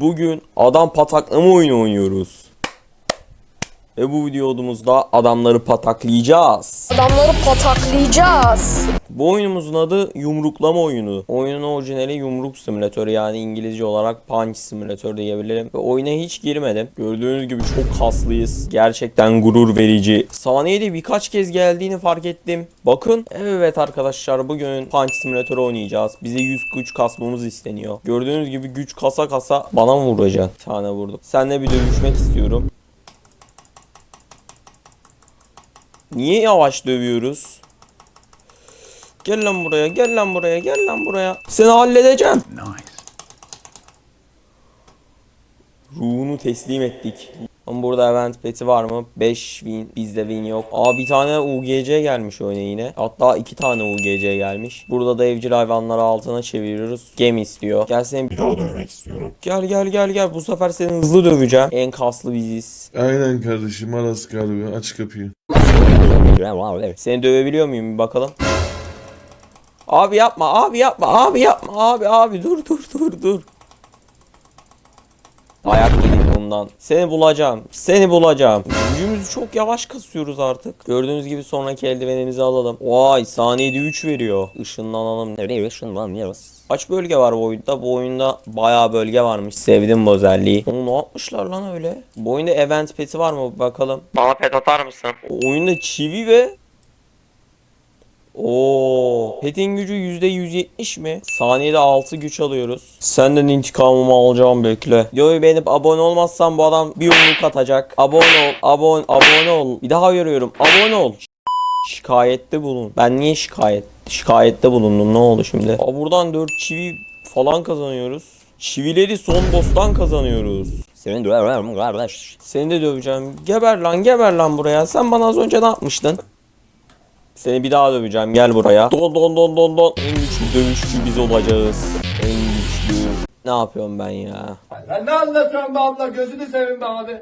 Bugün adam pataklama oyunu oynuyoruz. Ve bu videomuzda adamları pataklayacağız. Adamları pataklayacağız. Bu oyunumuzun adı yumruklama oyunu. Oyunun orijinali yumruk simülatörü yani İngilizce olarak punch simülatör diyebilirim. Ve oyuna hiç girmedim. Gördüğünüz gibi çok kaslıyız. Gerçekten gurur verici. Saniyede birkaç kez geldiğini fark ettim. Bakın. Evet arkadaşlar bugün punch simülatörü oynayacağız. Bize 100 güç kasmamız isteniyor. Gördüğünüz gibi güç kasa kasa bana mı vuracaksın? Bir tane vurdum. Seninle bir dövüşmek istiyorum. Niye yavaş dövüyoruz? Gel lan buraya, gel lan buraya, gel lan buraya. Seni halledeceğim. Ruhunu teslim ettik. Ama burada event peti var mı? 5 win. Bizde win yok. Aa bir tane UGC gelmiş oyuna yine. Hatta iki tane UGC gelmiş. Burada da evcil hayvanları altına çeviriyoruz. Gem istiyor. Gel seni Bir daha dövmek istiyorum. Gel gel gel gel. Bu sefer seni hızlı döveceğim. En kaslı biziz. Aynen kardeşim Aras galiba aç kapıyı. Seni dövebiliyor muyum bir bakalım. Abi yapma, abi yapma, abi yapma, abi abi dur dur dur dur. Ayak bundan. Seni bulacağım. Seni bulacağım. Gücümüzü çok yavaş kasıyoruz artık. Gördüğünüz gibi sonraki eldivenimizi alalım. Vay saniyede 3 veriyor. Işınlanalım. Nereye ışınlanıyoruz? Kaç bölge var bu oyunda? Bu oyunda bayağı bölge varmış. Sevdim bu özelliği. Onu ne yapmışlar lan öyle? Bu oyunda event peti var mı? Bakalım. Bana pet atar mısın? O oyunda çivi ve Oo, petin gücü %170 mi? Saniyede 6 güç alıyoruz. Senden intikamımı alacağım bekle. Videoyu beğenip abone olmazsan bu adam bir yumruk atacak. Abone ol, abone, abone ol. Bir daha görüyorum. Abone ol. Şikayette bulun. Ben niye şikayet? Şikayette bulundum. Ne oldu şimdi? Aa, buradan 4 çivi falan kazanıyoruz. Çivileri son boss'tan kazanıyoruz. Seni döverim kardeş. Seni de döveceğim. Geber lan geber lan buraya. Sen bana az önce ne yapmıştın? Seni bir daha döveceğim. Gel buraya. Don don don don don. En güçlü dövüşçü biz olacağız. En güçlü. Ne yapıyorum ben ya? Sen ne anlatıyorsun be abla gözünü seveyim be abi.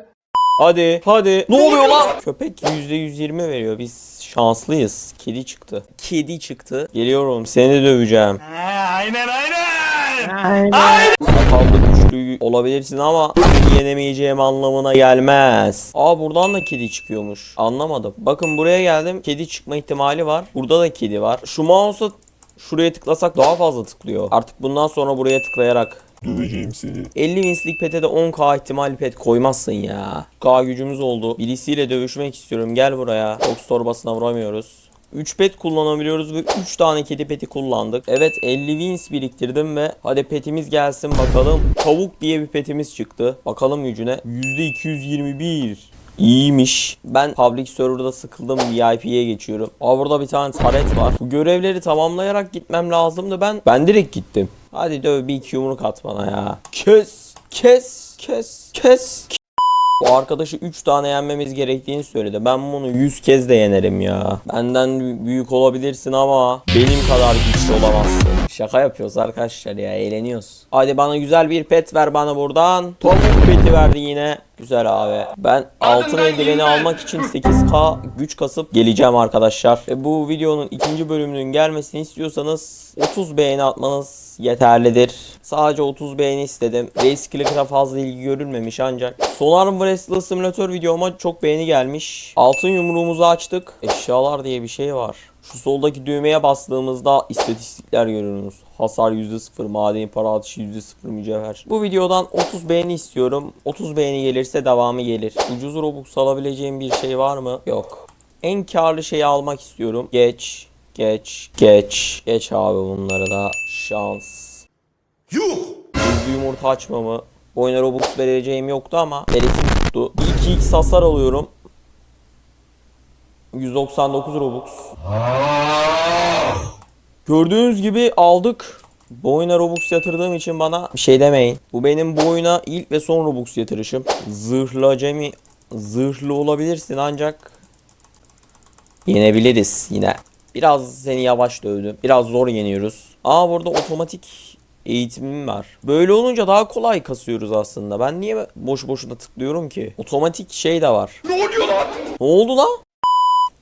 Hadi hadi. Ne oluyor lan? Köpek %120 veriyor. Biz şanslıyız. Kedi çıktı. Kedi çıktı. Geliyorum. Seni döveceğim. Sakallı güçlü olabilirsin ama seni yenemeyeceğim anlamına gelmez. Aa buradan da kedi çıkıyormuş. Anlamadım. Bakın buraya geldim. Kedi çıkma ihtimali var. Burada da kedi var. Şu mouse'a şuraya tıklasak daha fazla tıklıyor. Artık bundan sonra buraya tıklayarak Döveceğim seni. 50 winslik pete de 10k ihtimali pet koymazsın ya. K gücümüz oldu. Birisiyle dövüşmek istiyorum. Gel buraya. Box torbasına vuramıyoruz. 3 pet kullanabiliyoruz ve 3 tane kedi peti kullandık. Evet 50 wins biriktirdim ve hadi petimiz gelsin bakalım. Tavuk diye bir petimiz çıktı. Bakalım gücüne. %221. İyiymiş. Ben public server'da sıkıldım VIP'ye geçiyorum. Aa burada bir tane taret var. Bu görevleri tamamlayarak gitmem lazımdı ben. Ben direkt gittim. Hadi döv bir iki yumruk at bana ya. Kes. Kes. Kes. Kes. Bu arkadaşı 3 tane yenmemiz gerektiğini söyledi. Ben bunu 100 kez de yenerim ya. Benden büyük olabilirsin ama benim kadar güçlü olamazsın. Şaka yapıyoruz arkadaşlar ya eğleniyoruz. Hadi bana güzel bir pet ver bana buradan. Tavuk peti verdi yine. Güzel abi. Ben altın eldiveni almak için 8k güç kasıp geleceğim arkadaşlar. Ve bu videonun ikinci bölümünün gelmesini istiyorsanız 30 beğeni atmanız yeterlidir. Sadece 30 beğeni istedim. Race Clicker'a fazla ilgi görülmemiş ancak. Solar Wrestler Simulator videoma çok beğeni gelmiş. Altın yumruğumuzu açtık. Eşyalar diye bir şey var. Şu soldaki düğmeye bastığımızda istatistikler görüyorsunuz. Hasar %0, madeni para atışı %0 mücevher. Bu videodan 30 beğeni istiyorum. 30 beğeni gelirse devamı gelir. Ucuz Robux alabileceğim bir şey var mı? Yok. En karlı şeyi almak istiyorum. Geç, geç, geç. Geç abi bunları da. Şans. Yuh! Yüzlü yumurta açmamı. Oyuna Robux vereceğim yoktu ama veresim tuttu. 2x hasar alıyorum. 199 Robux. Gördüğünüz gibi aldık. Bu oyuna Robux yatırdığım için bana bir şey demeyin. Bu benim bu oyuna ilk ve son Robux yatırışım. Zırhlı acemi zırhlı olabilirsin ancak yenebiliriz yine. Biraz seni yavaş dövdüm. Biraz zor yeniyoruz. Aa burada otomatik eğitimim var. Böyle olunca daha kolay kasıyoruz aslında. Ben niye boş boşuna tıklıyorum ki? Otomatik şey de var. Ne oluyor lan? Ne oldu lan?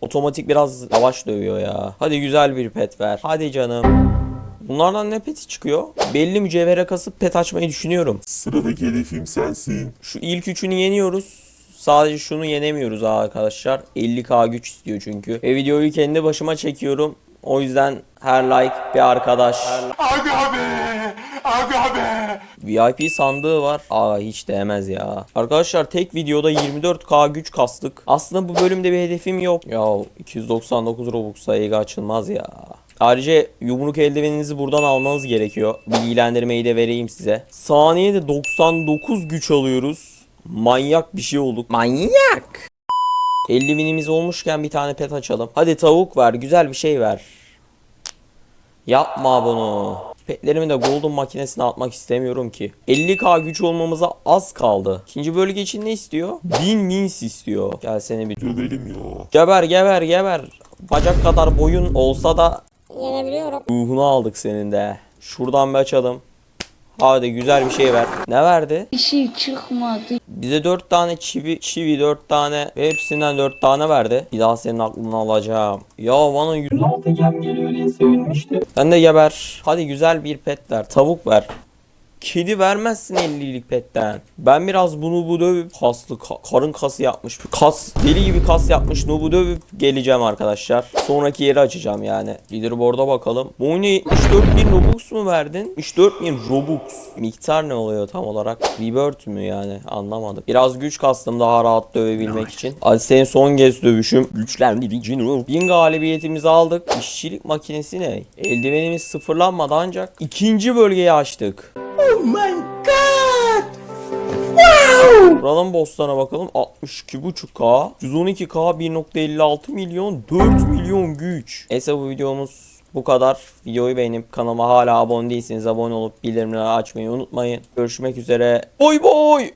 Otomatik biraz yavaş dövüyor ya. Hadi güzel bir pet ver. Hadi canım. Bunlardan ne peti çıkıyor? Belli mücevhere kasıp pet açmayı düşünüyorum. Sıradaki hedefim sensin. Şu ilk üçünü yeniyoruz. Sadece şunu yenemiyoruz arkadaşlar. 50k güç istiyor çünkü. Ve videoyu kendi başıma çekiyorum. O yüzden her like bir arkadaş. Aga be! Aga be! VIP sandığı var. Aa hiç değmez ya. Arkadaşlar tek videoda 24k güç kastık. Aslında bu bölümde bir hedefim yok. Ya 299 Robux sayıga açılmaz ya. Ayrıca yumruk eldiveninizi buradan almanız gerekiyor. Bilgilendirmeyi de vereyim size. Saniyede 99 güç alıyoruz. Manyak bir şey olduk. Manyak. 50 binimiz olmuşken bir tane pet açalım. Hadi tavuk ver. Güzel bir şey ver. Yapma bunu. Petlerimi de Golden makinesine atmak istemiyorum ki. 50k güç olmamıza az kaldı. İkinci bölge için ne istiyor? 1000 wins istiyor. Gel seni bir Dövelim ya. Geber geber geber. Bacak kadar boyun olsa da Yenebiliyorum. ruhunu aldık senin de. Şuradan bir açalım. Hadi güzel bir şey ver. Ne verdi? Bir şey çıkmadı. Bize 4 tane çivi, çivi 4 tane ve hepsinden 4 tane verdi. Bir daha senin aklını alacağım. Ya bana 106 gem geliyor diye sevinmişti. Sen de geber. Hadi güzel bir pet ver. Tavuk ver. Kedi vermezsin 50'lik petten. Ben biraz bunu bu dövüp kaslı ka- karın kası yapmış. Kas deli gibi kas yapmış Nub'u dövüp geleceğim arkadaşlar. Sonraki yeri açacağım yani. Leaderboard'a bakalım. Bu oyuna 74 bin Robux mu verdin? 74 bin Robux. Miktar ne oluyor tam olarak? Rebirth mü yani? Anlamadım. Biraz güç kastım daha rahat dövebilmek için. Hadi senin son kez dövüşüm. Güçlendirici. Bin galibiyetimizi aldık. İşçilik makinesi ne? Eldivenimiz sıfırlanmadı ancak ikinci bölgeyi açtık. Buranın bosslarına bakalım. 62.5k, 112k, 1.56 milyon, 4 milyon güç. Neyse bu videomuz bu kadar. Videoyu beğenip kanalıma hala abone değilseniz abone olup bildirimleri açmayı unutmayın. Görüşmek üzere. Boy boy.